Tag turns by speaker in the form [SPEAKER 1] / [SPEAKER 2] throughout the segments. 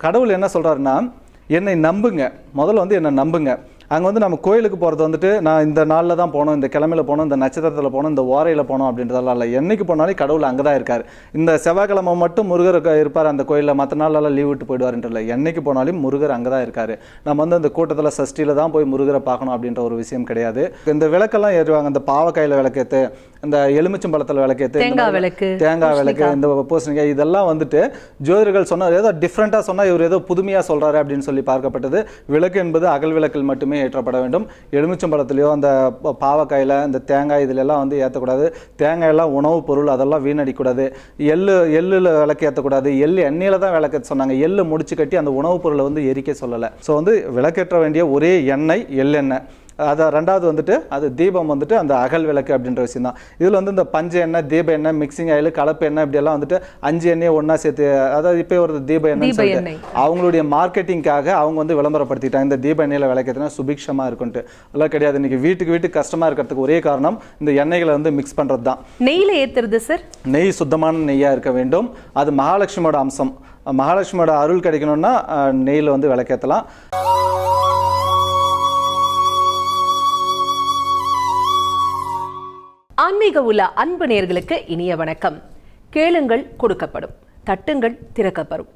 [SPEAKER 1] கடவுள் என்ன சொல்கிறாருன்னா என்னை நம்புங்க. முதல்ல வந்து என்னை நம்புங்க. அங்கே வந்து நம்ம கோயிலுக்கு போகிறது வந்துட்டு நான் இந்த நாளில் தான் போகணும் இந்த கிழமையில போனோம் இந்த நட்சத்திரத்தில் போனோம் இந்த ஓரையில் போனோம் அப்படின்றதெல்லாம் இல்லை. என்னைக்கு போனாலும் கடவுள் அங்கே தான் இருக்கார். இந்த செவ்வாய்க்கிழமை மட்டும் முருகர் இருப்பார் அந்த கோயிலில் மற்ற நாளெல்லாம் லீவ் விட்டு போய்டுவாரு இல்லை. என்றைக்கு போனாலும் முருகர் அங்கே தான் இருக்கார். நம்ம வந்து அந்த கூட்டத்தில் சஷ்டியில் தான் போய் முருகரை பார்க்கணும் அப்படின்ற ஒரு விஷயம் கிடையாது. இந்த விளக்கெல்லாம் ஏறுவாங்க இந்த பாவக்காயில் விளக்கேற்று இந்த எலுமிச்சம்பழத்தில் விளக்கேற்று
[SPEAKER 2] தேங்காய் விளக்கு,
[SPEAKER 1] தேங்காய் விளக்கு இந்த பூசணிக்காய் இதெல்லாம் வந்துட்டு ஜோதிடர்கள் சொன்னார் ஏதோ டிஃப்ரெண்ட்டாக சொன்னா இவர் ஏதோ புதுமையாக சொல்றாரு அப்படின்னு சொல்லி பார்க்கப்பட்டது. விளக்கு என்பது அகல் விளக்கில் மட்டுமே ஏற்றப்பட வேண்டும். எலுமிச்சம்பழத்துலையோ அந்த பாவக்காயில இந்த தேங்காய் இதுல எல்லாம் வந்து ஏற்றக்கூடாது தேங்காய் எல்லாம் உணவுப் பொருள் அதெல்லாம் வீணடிக்கூடாது எள்ளு எள்ளுல விளக்கு ஏற்றக்கூடாது எள்ளு எண்ணெயில தான் விளக்கு சொன்னாங்க. எள்ளு முடிச்சு கட்டி அந்த உணவுப் பொருளை வந்து எரிக்க சொல்லலை. ஸோ வந்து விளக்கேற்ற வேண்டிய ஒரே எண்ணெய் எள்ளெண்ணெய். அதை ரெண்டாவது வந்துட்டு அது தீபம் வந்துட்டு அந்த அகல் விளக்கு அப்படின்ற விஷயம் தான் இதில் வந்து இந்த பஞ்ச எண்ணெய் தீப எண்ணெய் மிக்சிங் ஆயில் கலப்பு எண்ணெய் இப்படியெல்லாம் வந்துட்டு அஞ்சு எண்ணெயை ஒன்றா சேர்த்து அதாவது இப்போ ஒரு தீப எண்ணெய். அவங்களுடைய மார்க்கெட்டிங்காக அவங்க வந்து விளம்பரப்படுத்திட்டாங்க. இந்த தீப எண்ணெயில் விளக்கத்துனா சுபிக்ஷமாக இருக்குன்ட்டு அதெல்லாம் கிடையாது. இன்னைக்கு வீட்டுக்கு வீட்டுக்கு கஷ்டமாக இருக்கிறதுக்கு ஒரே காரணம் இந்த எண்ணெய்களை வந்து மிக்ஸ் பண்ணுறது தான்
[SPEAKER 2] நெய்ல ஏத்துறது சார்?
[SPEAKER 1] நெய் சுத்தமான நெய்யாக இருக்க வேண்டும். அது மகாலட்சுமியோட அம்சம். மகாலட்சுமியோட அருள் கிடைக்கணும்னா நெய்யில் வந்து விளக்கேற்றலாம்
[SPEAKER 2] ஆன்மீக உள்ள அன்பு நேர்களுக்கு இனிய வணக்கம். கேளுங்கள் கொடுக்கப்படும். தட்டுங்கள் திறக்கப்படும்.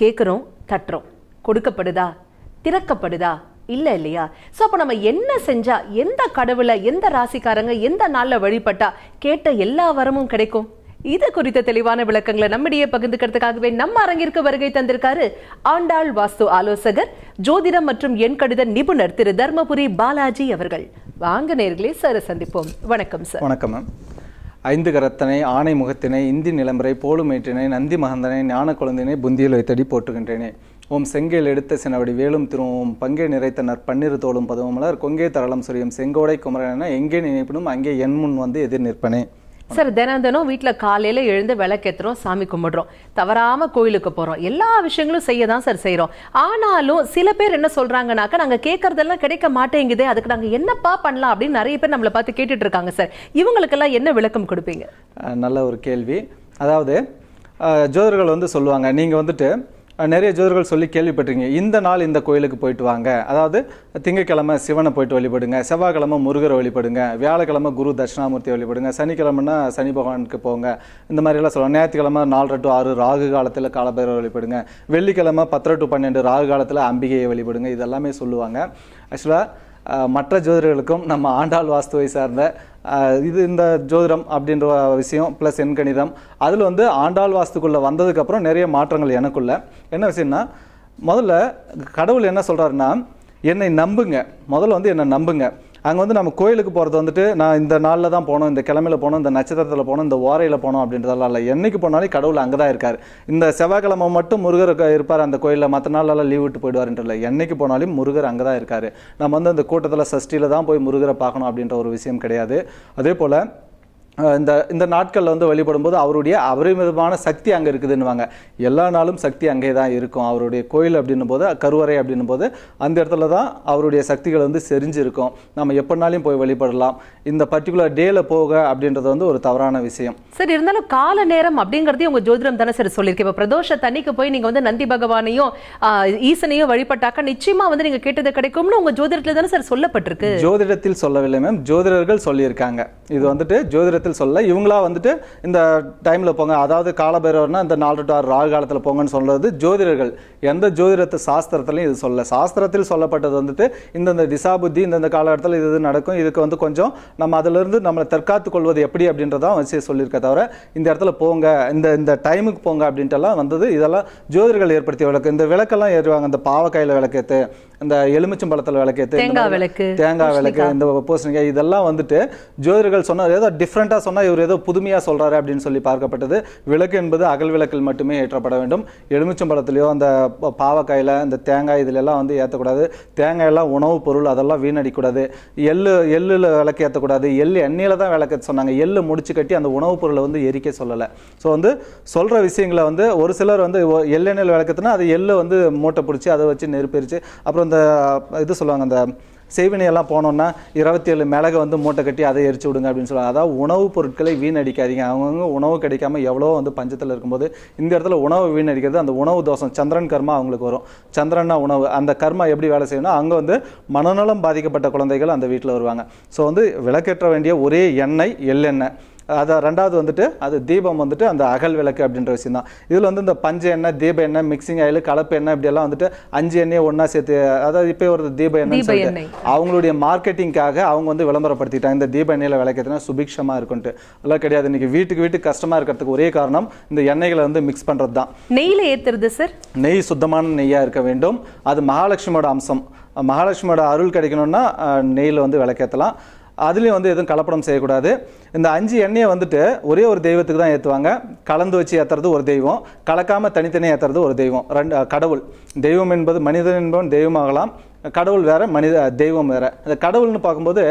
[SPEAKER 2] கேட்குறோம் தட்டுறோம். கொடுக்கப்படுதா? திறக்கப்படுதா? இல்ல இல்லையா? சோ அப்போ நம்ம என்ன செஞ்சா எந்த கடவுளை எந்த ராசிக்காரங்க எந்த நாள்ல வழிபட்டா கேட்ட எல்லா வரமும் கிடைக்கும்? இது குறித்த தெளிவான விளக்கங்களை நம்மிடையே பகிர்ந்துக்கிறதுக்காகவே நம்ம அரங்கிற்கு வருகை தந்திருக்காரு ஆண்டாள் வாஸ்து ஆலோசகர் ஜோதிடம் மற்றும் எண் கடித நிபுணர் திரு தர்மபுரி பாலாஜி அவர்கள். வாங்க நேர்களே சார் சந்திப்போம். வணக்கம் சார்.
[SPEAKER 1] வணக்கம் மேம் ஐந்து கரத்தனை ஆணை முகத்தினை இந்தி நிலம்பரை போலுமேற்றினை நந்தி மகந்தனை ஞான குழந்தினை புந்தியில் வைத்தடி போட்டுகின்றேனே ஓம் செங்கேல் எடுத்த சினவடி வேலும் திருவோம் பங்கே நிறைத்தனர் பன்னிரு தோளும் பதுவமலர் கொங்கே தரளம் சுரியும் செங்கோடை குமரன எங்கே நினைப்பினும் அங்கே என் முன் வந்து எதிர் நிற்பனே.
[SPEAKER 2] சார் தினம் தினம் வீட்ல காலையில எழுந்து விளக்கேத்துறோம் சாமி கும்பிடுறோம். தவறாம கோயிலுக்கு போறோம். எல்லா விஷயங்களும் செய்ய தான் சார் செய்றோம். ஆனாலும் சில பேர் என்ன சொல்றாங்கனாக்கா நாங்க கேட்கறதெல்லாம் கிடைக்க மாட்டேங்குதே அதுக்கு நாங்க என்னப்பா பண்ணலாம் அப்படின்னு நிறைய பேர் நம்மளை பார்த்து கேட்டுட்டு இருக்காங்க சார். இவங்களுக்கெல்லாம் என்ன விளக்கம் கொடுப்பீங்க?
[SPEAKER 1] நல்ல ஒரு கேள்வி. அதாவது அஹ், ஜோதிடர்கள் வந்து சொல்லுவாங்க நீங்கள் வந்துட்டு நிறைய ஜோதர்கள் சொல்லி கேள்விப்பட்டிருக்கீங்க. இந்த நாள் இந்த கோயிலுக்கு போயிட்டு வாங்க. அதாவது திங்கக்கிழமை சிவனை போயிட்டு வழிபடுங்க செவ்வாய்க்கிழமை முருகரை வழிபடுங்க வியாழக்கிழமை குரு தட்சிணாமூர்த்தியை வழிபடுங்க சனிக்கிழமைனா சனி பகவானுக்கு போங்க. இந்த மாதிரிலாம் சொல்லுவாங்க ஞாயிற்றுக்கிழமை நாலரை டு ஆறு ராகு காலத்தில் காலபைரவர் வழிபடுங்க. வெள்ளிக்கிழமை பத்தரை டு பன்னெண்டு ராகு காலத்தில் அம்பிகையை வழிபடுங்க. இதெல்லாமே சொல்லுவாங்க. ஆக்சுவலாக மற்ற ஜோதிடர்களுக்கும் நம்ம ஆண்டாள் வாஸ்துவை சார்ந்த இது இந்த ஜோதிடம் அப்படின்ற விஷயம் ப்ளஸ் எண்கணிதம் அதில் வந்து ஆண்டாள் வாஸ்துக்குள்ளே வந்ததுக்கப்புறம் நிறைய மாற்றங்கள் எனக்குள்ள. என்ன விஷயம்னா முதல்ல கடவுள் என்ன சொல்கிறாருன்னா என்னை நம்புங்க. முதல்ல வந்து என்னை நம்புங்க. அங்கே வந்து நம்ம கோயிலுக்கு போகிறது வந்துட்டு நான் இந்த நாளில் தான் போகணும் இந்த கிழமையில போகணும் இந்த நட்சத்திரத்தில் போனோம் இந்த ஓரையில் போகணும் அப்படின்றதெல்லாம் இல்லை. என்னைக்கு போனாலும் கடவுள் அங்கே தான் இருக்கார். இந்த செவ்வாய்க்கிழமை மட்டும் முருகர் இருப்பார் அந்த கோயிலில் மற்ற நாளெல்லாம் லீவ் விட்டு போயிடுவார்ன்றல என்றைக்கு போனாலும் முருகர் அங்கே தான் இருக்கார். நம்ம வந்து அந்த கூட்டத்தில் சஷ்டியில் தான் போய் முருகரை பார்க்கணும் அப்படின்ற ஒரு விஷயம் கிடையாது. அதே போல் இந்த இந்த நாட்களில் வந்து வழிபடும்போது அவருடைய அபரிமிதமான சக்தி அங்கே இருக்குதுன்னுவாங்க. எல்லா நாளும் சக்தி அங்கே தான் இருக்கும். அவருடைய கோயில் அப்படின்னும் போது கருவறை அப்படின்னும் போது அந்த இடத்துல தான் அவருடைய சக்திகள் வந்து செறிஞ்சு இருக்கும் நம்ம எப்படினாலும் போய் வழிபடலாம். இந்த பர்டிகுலர் டேல போக அப்படின்றது வந்து ஒரு தவறான விஷயம்.
[SPEAKER 2] சார் இருந்தாலும் கால நேரம் அப்படிங்கறதையும் உங்க ஜோதிடம் தானே சார் சொல்லியிருக்கேன் இப்போ பிரதோஷ தண்ணிக்கு போய் நீங்க வந்து நந்தி பகவானையும் ஈசனையும் வழிபட்டாக்கா நிச்சயமா வந்து நீங்க கேட்டது கிடைக்கும்னு உங்க ஜோதிடத்துல தானே சார் சொல்லப்பட்டிருக்கு?
[SPEAKER 1] ஜோதிடத்தில் சொல்லவில்லை மேம் ஜோதிடர்கள் சொல்லியிருக்காங்க. இது வந்துட்டு விதத்தில் சொல்ல இவங்களா வந்துட்டு இந்த டைமில் போங்க. அதாவது காலபைரவர்னா இந்த நாலு டு ஆறு ராகு காலத்தில் போங்கன்னு சொல்கிறது ஜோதிடர்கள். எந்த ஜோதிடத்து சாஸ்திரத்திலையும் இது சொல்ல. சாஸ்திரத்தில் சொல்லப்பட்டது வந்துட்டு இந்தந்த திசாபுத்தி இந்தந்த காலகட்டத்தில் இது இது நடக்கும். இதுக்கு வந்து கொஞ்சம் நம்ம அதிலிருந்து நம்மளை தற்காத்துக் கொள்வது எப்படி அப்படின்றதான் வச்சு சொல்லியிருக்க தவிர இந்த இடத்துல போங்க இந்த இந்த டைமுக்கு போங்க அப்படின்ட்டுலாம் வந்தது. இதெல்லாம் ஜோதிடர்கள் ஏற்படுத்திய விளக்கு. இந்த விளக்கெல்லாம் ஏறுவாங்க. இந்த பாவக்காயில விளக்கேற்று இந்த எலுமிச்சம்பழத்தில் இந்த
[SPEAKER 2] தேங்காய் விளக்கு,
[SPEAKER 1] தேங்காய் விளக்கு இந்த பூசணிக்காய் இதெல்லாம் வந்துட்டு ஜோதிடர்கள் சொன்னார். ஏதோ டிஃப்ரெண்ட்டாக சொன்னா இவர் ஏதோ புதுமையாக சொல்றாரு அப்படின்னு சொல்லி பார்க்கப்பட்டது. விளக்கு என்பது அகல் விளக்கில் மட்டுமே ஏற்றப்பட வேண்டும். எலுமிச்சம்பழத்துலையோ அந்த பாவக்காயில இந்த தேங்காய் இதுல எல்லாம் வந்து ஏற்றக்கூடாது தேங்காய் எல்லாம் உணவுப் பொருள் அதெல்லாம் வீணடிக்கூடாது. எள்ளு எள்ளுல விளக்கு ஏற்றக்கூடாது எள்ளு எண்ணெயில தான் விளக்க சொன்னாங்க. எள்ளு முடிச்சு கட்டி அந்த உணவுப் பொருளை வந்து எரிக்க சொல்லலை. ஸோ வந்து சொல்ற விஷயங்களை வந்து ஒரு சிலர் வந்து எள்ளெண்ணெயில் விளக்கத்துனா அது எள்ளு வந்து மூட்டை பிடிச்சி அதை வச்சு நெருப்பெரிச்சு. அப்புறம் அந்த இது சொல்லுவாங்க அந்த செய்வினையெல்லாம் போனோன்னா இருபத்தி ஏழு மிளகு வந்து மூட்டை கட்டி அதை எரிச்சு விடுங்க அப்படின்னு சொல்லுவாங்க. அதாவது உணவுப் பொருட்களை வீணடிக்காதீங்க. அவங்கவுங்க உணவு கிடைக்காம எவ்வளோ வந்து பஞ்சத்தில் இருக்கும்போது இந்த இடத்துல உணவு வீணடிக்கிறது அந்த உணவு தோஷம் சந்திரன் கர்மா அவங்களுக்கு வரும். சந்திரன்னா உணவு. அந்த கர்மா எப்படி வேலை செய்யணும் அங்கே வந்து மனநலம் பாதிக்கப்பட்ட குழந்தைகள் அந்த வீட்டில் வருவாங்க. ஸோ வந்து விளக்கேற்ற வேண்டிய ஒரே எண்ணெய் எள்ளெண்ணெய். அதை ரெண்டாவது வந்துட்டு அது தீபம் வந்துட்டு அந்த அகல் விளக்கு அப்படின்ற விஷயம் தான் இதில் வந்து இந்த பஞ்ச எண்ணெய் தீப எண்ணெய் மிக்சிங் ஆயில் கலப்பு எண்ணெய் இப்படியெல்லாம் வந்துட்டு அஞ்சு எண்ணெயை ஒன்றா சேர்த்து அதாவது இப்போ ஒரு தீப எண்ணெய். அவங்களுடைய மார்க்கெட்டிங்காக அவங்க வந்து விளம்பரப்படுத்திட்டாங்க. இந்த தீப எண்ணெயில் விளக்கத்தினா சுபிக்ஷமாக இருக்குன்ட்டு. அதெல்லாம் கிடையாது. இன்னைக்கு வீட்டுக்கு வீட்டுக்கு கஷ்டமாக இருக்கிறதுக்கு ஒரே காரணம் இந்த எண்ணெய்களை வந்து மிக்ஸ் பண்ணுறது தான்
[SPEAKER 2] நெய்ல ஏத்துறது சார்
[SPEAKER 1] நெய் சுத்தமான நெய்யாக இருக்க வேண்டும். அது மகாலட்சுமியோட அம்சம். மகாலட்சுமியோட அருள் கிடைக்கணும்னா நெய்யில் வந்து விளக்கேற்றலாம் அதுலேயும் வந்து எதுவும் கலப்படம் செய்யக்கூடாது. இந்த அஞ்சு எண்ணெயை வந்துட்டு ஒரே ஒரு தெய்வத்துக்கு தான் ஏற்றுவாங்க கலந்து வச்சு ஏற்றுறது ஒரு தெய்வம். கலக்காமல் தனித்தனியாக ஏற்றுறது ஒரு தெய்வம். ரெண்டு கடவுள். தெய்வம் என்பது மனிதன் என்பவன் தெய்வமாகலாம். கடவுள் வேறு மனித தெய்வம் வேறு. இந்த கடவுள்னு பார்க்கும்போது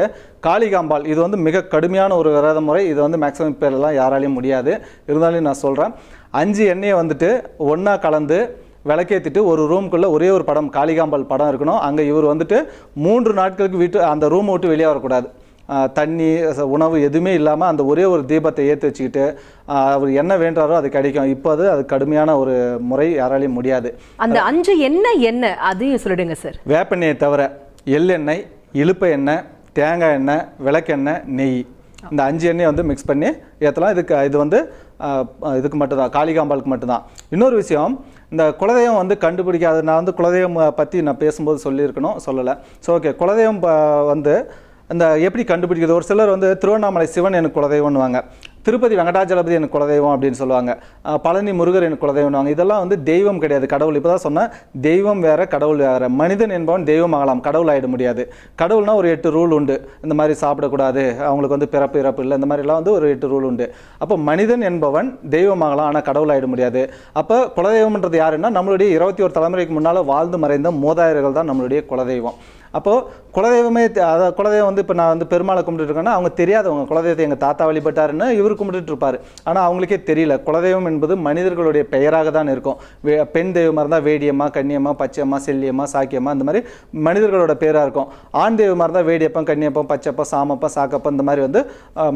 [SPEAKER 1] காளிகாம்பாள். இது வந்து மிக கடுமையான ஒரு விரத முறை. இது வந்து மேக்ஸிமம் பேரெல்லாம் யாராலையும் முடியாது. இருந்தாலும் நான் சொல்கிறேன் அஞ்சு எண்ணெயை வந்துட்டு ஒன்றா கலந்து விளக்கேற்றிட்டு ஒரு ரூம்குள்ளே ஒரே ஒரு படம் காளிகாம்பாள் படம் இருக்கணும். அங்கே இவர் வந்துட்டு மூன்று நாட்களுக்கு வீட்டு அந்த ரூமை விட்டு வெளியே வரக்கூடாது. தண்ணி உணவு எதுவுமே இல்லாமல் அந்த ஒரே ஒரு தீபத்தை ஏற்றி வச்சுக்கிட்டு அவர் என்ன வேண்டாரோ அது கிடைக்கும். இப்போ அது அது கடுமையான ஒரு முறை யாராலையும் முடியாது.
[SPEAKER 2] அந்த அஞ்சு என்ன என்ன? அதையும் சொல்லிடுங்க சார்.
[SPEAKER 1] வேப்பெண்ணெயை தவிர எள்ளெண்ணெய் இழுப்ப எண்ணெய் தேங்காய் எண்ணெய் விளக்கெண்ணெய் நெய். இந்த அஞ்சு எண்ணெயை வந்து மிக்ஸ் பண்ணி ஏற்றலாம் இதுக்கு இது வந்து இதுக்கு மட்டும்தான். காளிகாம்பாளுக்கு மட்டும்தான். இன்னொரு விஷயம் இந்த குலதெய்வம் வந்து கண்டுபிடிக்காத நான் வந்து குலதெய்வம் பற்றி நான் பேசும்போது சொல்லியிருக்கணும் சொல்லலை. ஸோ ஓகே குலதெய்வம் வந்து இந்த எப்படி கண்டுபிடிக்கிறது? ஒரு சிலர் வந்து திருவண்ணாமலை சிவன் எனக்கு குலதெய்வம்னுவாங்க. திருப்பதி வெங்கடாஜலபதி எனக்கு குலதெய்வம் அப்படின்னு சொல்லுவாங்க. பழனி முருகர் எனக்கு குலதெய்வம்னுவாங்க. இதெல்லாம் வந்து தெய்வம் கிடையாது கடவுள். இப்போ தான் சொன்னேன் தெய்வம் வேறு கடவுள் வேறு. மனிதன் என்பவன் தெய்வம் ஆகலாம். கடவுள் ஆகிட முடியாது. கடவுள்னா ஒரு எட்டு ரூல் உண்டு. இந்த மாதிரி சாப்பிடக்கூடாது. அவங்களுக்கு வந்து பிறப்பு இறப்பு இல்லை. இந்த மாதிரிலாம் வந்து ஒரு எட்டு ரூல் உண்டு. அப்போ மனிதன் என்பவன் தெய்வம் ஆகலாம். ஆனால் கடவுள் ஆகிட முடியாது. அப்போ குலதெய்வம்ன்றது யாருன்னா நம்மளுடைய இருபத்தி ஒரு தலைமுறைக்கு முன்னால் வாழ்ந்து மறைந்த மூதாயிரர்கள் தான் நம்மளுடைய குலதெய்வம். அப்போது குலதெய்வமே தெ- அதாவது குலதெய்வம் வந்து இப்போ நான் வந்து பெருமாளை கும்பிட்டுருக்கேன்னா அவங்க தெரியாதவங்க. குலதெய்வத்தை எங்கள் தாத்தா வழிபட்டாருன்னு இவர் கும்பிட்டுட்டு இருப்பார் ஆனால் அவங்களுக்கே தெரியல. குலதெய்வம் என்பது மனிதர்களுடைய பெயராக தான் இருக்கும். வே பெண் தெய்வமாக இருந்தால் வேடியம்மா கன்னியம்மா பச்சையம்மா செல்லியம்மா சாக்கியம்மா இந்த மாதிரி மனிதர்களோட பேராக இருக்கும். ஆண் தெய்வமாக இருந்தால் வேடியப்பம் கன்னியப்பம் பச்சப்பம் சாமப்பம் சாக்கப்பம் இந்த மாதிரி வந்து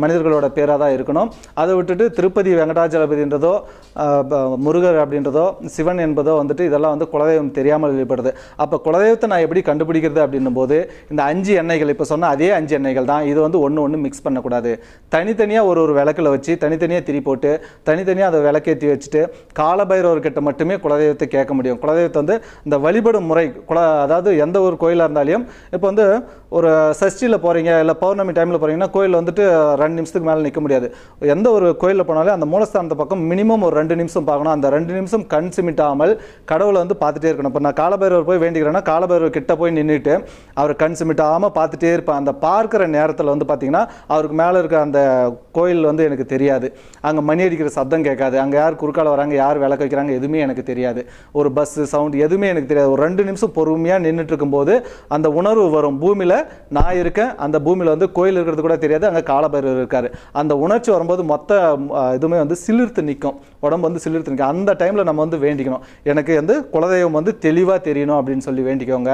[SPEAKER 1] மனிதர்களோட பேராக தான் இருக்கணும். அதை விட்டுட்டு திருப்பதி வெங்கடாஜலபதின்றதோ ப- முருகர் அப்படின்றதோ சிவன் என்பதோ வந்துட்டு இதெல்லாம் வந்து குலதெய்வம் தெரியாமல் வெளிப்படுது. அப்போ குலதெய்வத்தை நான் எப்படி கண்டுபிடிக்கிறது அப்படின்னு அப்படின்னும் போது இந்த அஞ்சு எண்ணெய்கள் இப்போ சொன்ன அதே அஞ்சு எண்ணெய்கள் தான் இது வந்து ஒன்று ஒன்று மிக்ஸ் பண்ணக்கூடாது. தனித்தனியாக ஒரு ஒரு விளக்கில் வச்சு தனித்தனியாக திரி போட்டு தனித்தனியாக அதை விளக்கேற்றி வச்சுட்டு காலபைரவர்கிட்ட மட்டுமே குலதெய்வத்தை கேட்க முடியும். குலதெய்வத்தை வந்து இந்த வழிபடும் முறை குல அதாவது எந்த ஒரு கோயிலாக இருந்தாலும் இப்போ வந்து ஒரு சஷ்டியில் போகிறீங்க இல்லை பௌர்ணமி டைமில் போகிறீங்கன்னா கோயில் வந்துட்டு ரெண்டு நிமிஷத்துக்கு மேலே நிற்க முடியாது. எந்த ஒரு கோயிலில் போனாலும் அந்த மூலஸ்தானத்தை பக்கம் மினிமம் ஒரு ரெண்டு நிமிஷம் பார்க்கணும். அந்த ரெண்டு நிமிஷம் கண் சிமிட்டாமல் கடவுளை வந்து பார்த்துட்டே இருக்கணும். இப்போ நான் காலபைரவர் போய் வேண்டிக்கிறேன்னா காலபைரவர் கிட்ட போய் நின்றுட்டு அவர் கண் சிமிட்டாமல் பார்த்துட்டே இருப்பேன் அந்த பார்க்குற நேரத்தில் வந்து பார்த்திங்கன்னா அவருக்கு மேலே இருக்க அந்த கோயில் வந்து எனக்கு தெரியாது. அங்கே மணி அடிக்கிற சத்தம் கேட்காது. அங்கே யார் குறுக்கால வராங்க யார் விளக்கு வைக்கிறாங்க எதுவுமே எனக்கு தெரியாது. ஒரு பஸ்ஸு சவுண்ட் எதுவுமே எனக்கு தெரியாது. ஒரு ரெண்டு நிமிஷம் பொறுமையாக நின்றுட்டு இருக்கும்போது அந்த உணர்வு வரும். பூமியில் நான் இருக்கேன் அந்த பூமியில் வந்து கோயில் இருக்கிறது கூட தெரியாது அங்கே காலபைரவர் இருக்கார். அந்த உணர்ச்சி வரும்போது மொத்த இதுவுமே வந்து சிலிர்த்து நிற்கும் உடம்பு வந்து சிலிர்த்து நிற்கும் அந்த டைமில் நம்ம வந்து வேண்டிக்கணும். எனக்கு வந்து குலதெய்வம் வந்து தெளிவாக தெரியணும் அப்படின்னு சொல்லி வேண்டிக்கோங்க.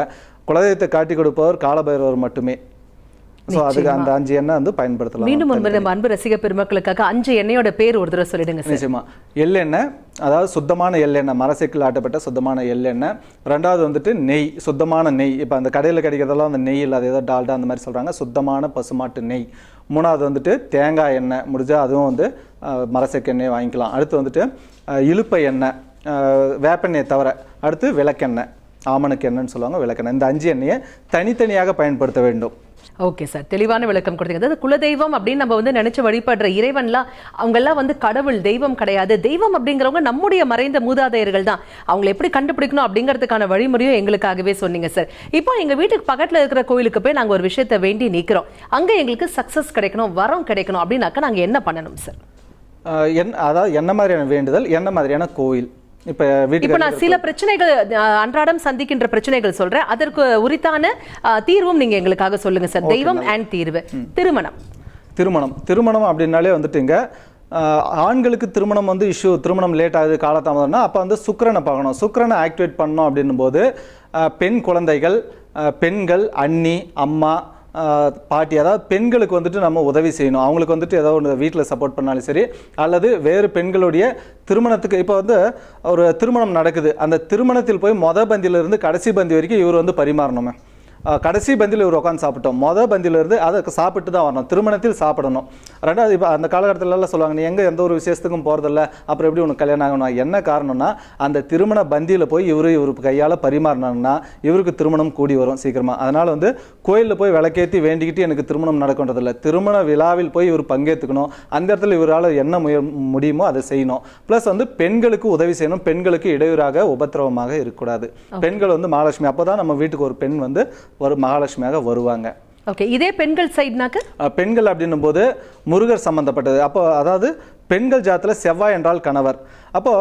[SPEAKER 1] குலதெய்வத்தை காட்டி கொடுப்பவர் காலபைரவர் மட்டுமே. ஸோ அதுக்கு அந்த அஞ்சு எண்ணெய் வந்து பயன்படுத்தலாம்
[SPEAKER 2] மீண்டும் ஒன்பது நம்ம அன்பு ரசிக பெருமக்களுக்காக அஞ்சு எண்ணெயோட பேர் ஒரு தடவை சொல்லிடுங்க
[SPEAKER 1] நிச்சயமா. எள்ளெண்ணெய் அதாவது சுத்தமான எள்ளெண்ணெய் மரசெக்கில் ஆட்டப்பட்ட சுத்தமான எள்ளெண்ணெய் ரெண்டாவது வந்துட்டு நெய் சுத்தமான நெய். இப்போ அந்த கடையில் கிடைக்கிறதெல்லாம் அந்த நெய் இல்லாத ஏதோ டால்டா அந்த மாதிரி சொல்கிறாங்க சுத்தமான பசுமாட்டு நெய். மூணாவது வந்துட்டு தேங்காய் எண்ணெய். முடிஞ்சால் அதுவும் வந்து அஹ், மரசெக்கு எண்ணெய் வாங்கிக்கலாம். அடுத்து வந்துட்டு அஹ், இலுப்பை எண்ணெய். வேப்பெண்ணெயை தவிர அடுத்து விளக்கெண்ணெய். ஆமணக்கு எண்ணெய்னு சொல்லுவாங்க விளக்கெண்ணெய். இந்த அஞ்சு எண்ணெயை தனித்தனியாக பயன்படுத்த வேண்டும்.
[SPEAKER 2] ஓகே சார் தெளிவான விளக்கம் கொடுத்தீங்க. அதாவது குலதெய்வம் அப்படின்னு நம்ம வந்து நினைச்சு வழிபடுற இறைவன்லாம் அவங்க எல்லாம் வந்து கடவுள் தெய்வம் கிடையாது. தெய்வம் அப்படிங்கிறவங்க நம்முடைய மறைந்த மூதாதையர்கள் தான். அவங்களை எப்படி கண்டுபிடிக்கணும் அப்படிங்கிறதுக்கான வழிமுறையும் எங்களுக்காகவே சொன்னீங்க சார் இப்போ எங்க வீட்டுக்கு பக்கத்துல இருக்கிற கோயிலுக்கு போய் நாங்க ஒரு விஷயத்தை வேண்டி நிற்கிறோம் அங்க எங்களுக்கு சக்சஸ் கிடைக்கணும் வரம் கிடைக்கணும் அப்படின்னாக்கா நாங்க என்ன பண்ணணும் சார்
[SPEAKER 1] என் அதாவது என்ன மாதிரியான வேண்டுதல் என்ன மாதிரியான கோயில்? இப்போ
[SPEAKER 2] இப்போ நான் சில பிரச்சனைகள் அன்றாடம் சந்திக்கின்ற பிரச்சனைகள் சொல்றேன். அதற்கு உரித்தான தீர்வும் நீங்க எங்களுக்காக சொல்லுங்க சார். தெய்வம் அண்ட் தீர்வு. திருமணம்.
[SPEAKER 1] திருமணம். திருமணம் அப்படின்னாலே வந்துட்டுங்க ஆண்களுக்கு திருமணம் வந்து இஷ்யூ திருமணம் லேட் ஆகுது காலதாமதம்னா அப்போ வந்து சுக்கிரனை பார்க்கணும். சுக்கிரனை ஆக்டிவேட் பண்ணோம் அப்படின்னும் போது பெண் குழந்தைகள் பெண்கள் அண்ணி அம்மா பாட்டி அதாவது பெண்களுக்கு வந்துட்டு நம்ம உதவி செய்யணும். அவங்களுக்கு வந்துட்டு ஏதோ ஒன்று வீட்டில் சப்போர்ட் பண்ணாலும் சரி அல்லது வேறு பெண்களுடைய திருமணத்துக்கு இப்போ வந்து ஒரு திருமணம் நடக்குது. அந்த திருமணத்தில் போய் மொத பந்தியிலிருந்து கடைசி பந்தி வரைக்கும் இவர் வந்து பரிமாறணுமே. கடைசி பந்தியில் இவர் உட்காந்து சாப்பிட்டோம். மொதல் பந்தியிலிருந்து அதை சாப்பிட்டு தான் வரணும். திருமணத்தில் சாப்பிடணும். ரெண்டாவது இப்போ அந்த காலகட்டத்திலலாம் சொல்லுவாங்க நீ எங்கே எந்த ஒரு விசேஷத்துக்கும் போகிறதில்ல அப்புறம் எப்படி உனக்கு கல்யாணம் ஆகணும் என்ன காரணம்னா அந்த திருமண பந்தியில் போய் இவர் இவர் கையால் பரிமாறினாங்கன்னா இவருக்கு திருமணம் கூடி வரும் சீக்கிரமாக அதனால் வந்து கோயிலில் போய் விளக்கேற்றி வேண்டிக்கிட்டு எனக்கு திருமணம் நடக்கின்றதில்ல. திருமண விழாவில் போய் இவர் பங்கேற்றுக்கணும் அந்த இடத்துல இவரால் என்ன முய முடியுமோ அதை செய்யணும். ப்ளஸ் வந்து பெண்களுக்கு உதவி செய்யணும். பெண்களுக்கு இடையூறாக உபத்திரவமாக இருக்கக்கூடாது. பெண்கள் வந்து மகாலட்சுமி அப்போ தான் நம்ம வீட்டுக்கு ஒரு பெண் வந்து ஒரு மகாலட்சுமியாக வருவாங்க.
[SPEAKER 2] ஓகே இதே பெண்கள் சைடுனாக்க
[SPEAKER 1] பெண்கள் அப்படின்னும் போது முருகர் சம்பந்தப்பட்டது. அப்போ அதாவது பெண்கள் ஜாத்தில் செவ்வாய் என்றால் கணவர். அப்போ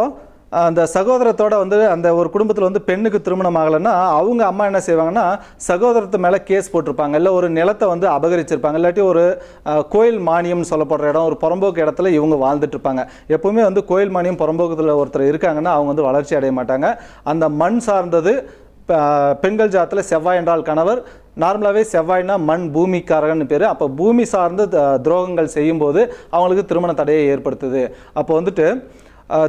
[SPEAKER 1] அஹ் அந்த சகோதரத்தோட வந்து அந்த ஒரு குடும்பத்தில் வந்து பெண்ணுக்கு திருமணம் ஆகலைன்னா அவங்க அம்மா என்ன செய்வாங்கன்னா சகோதரத்து மேலே கேஸ் போட்டிருப்பாங்க. இல்லை ஒரு நிலத்தை வந்து அபகரிச்சிருப்பாங்க. இல்லாட்டி ஒரு கோயில் மானியம்னு சொல்லப்படுற இடம் ஒரு புறம்போக்கு இடத்துல இவங்க வாழ்ந்துட்டு இருப்பாங்க எப்பவுமே வந்து கோயில் மானியம் புறம்போக்கத்தில் ஒருத்தர் இருக்காங்கன்னா அவங்க வந்து வளர்ச்சி அடைய மாட்டாங்க. அந்த மண் சார்ந்தது பெண்கள் ஜாத்தில் செவ்வாய் என்றால் கணவர். நார்மலாகவே செவ்வாய்னா மண் பூமிக்காரகன்னு பேர். அப்போ பூமி சார்ந்து த- துரோகங்கள் செய்யும்போது அவங்களுக்கு திருமண தடையை ஏற்படுத்துது. அப்போ வந்துட்டு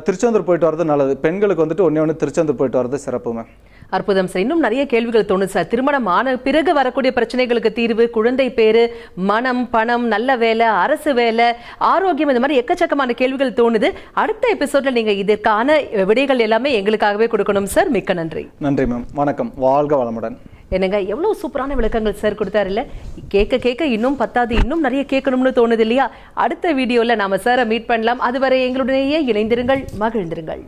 [SPEAKER 1] திருச்செந்தூர் போயிட்டு வர்றது நல்லது. பெண்களுக்கு வந்துட்டு ஒன்றே ஒன்று திருச்செந்தூர் போயிட்டு வர்றது சிறப்புமே
[SPEAKER 2] அற்புதம் சார். இன்னும் நிறைய கேள்விகள் தோணுது சார். திருமணம் ஆன பிறகு வரக்கூடிய பிரச்சனைகளுக்கு தீர்வு குழந்தை பேரு மனம் பணம் நல்ல வேலை அரசு வேலை ஆரோக்கியம் இந்த மாதிரி எக்கச்சக்கமான கேள்விகள் தோணுது. அடுத்த எபிசோட்ல நீங்க இதற்கான விடைகள் எல்லாமே எங்களுக்காகவே கொடுக்கணும் சார். மிக்க நன்றி.
[SPEAKER 1] நன்றி மேம். வணக்கம். வாழ்க வளமுடன்.
[SPEAKER 2] என்னங்க எவ்வளவு சூப்பரான விளக்கங்கள் சார் கொடுத்தாருல்ல. கேட்க கேட்க இன்னும் பத்தாது இன்னும் நிறைய கேட்கணும்னு தோணுது இல்லையா? அடுத்த வீடியோல நாம சாரை மீட் பண்ணலாம். அதுவரை எங்களுடனேயே இணைந்திருங்கள் மகிழ்ந்திருங்கள்.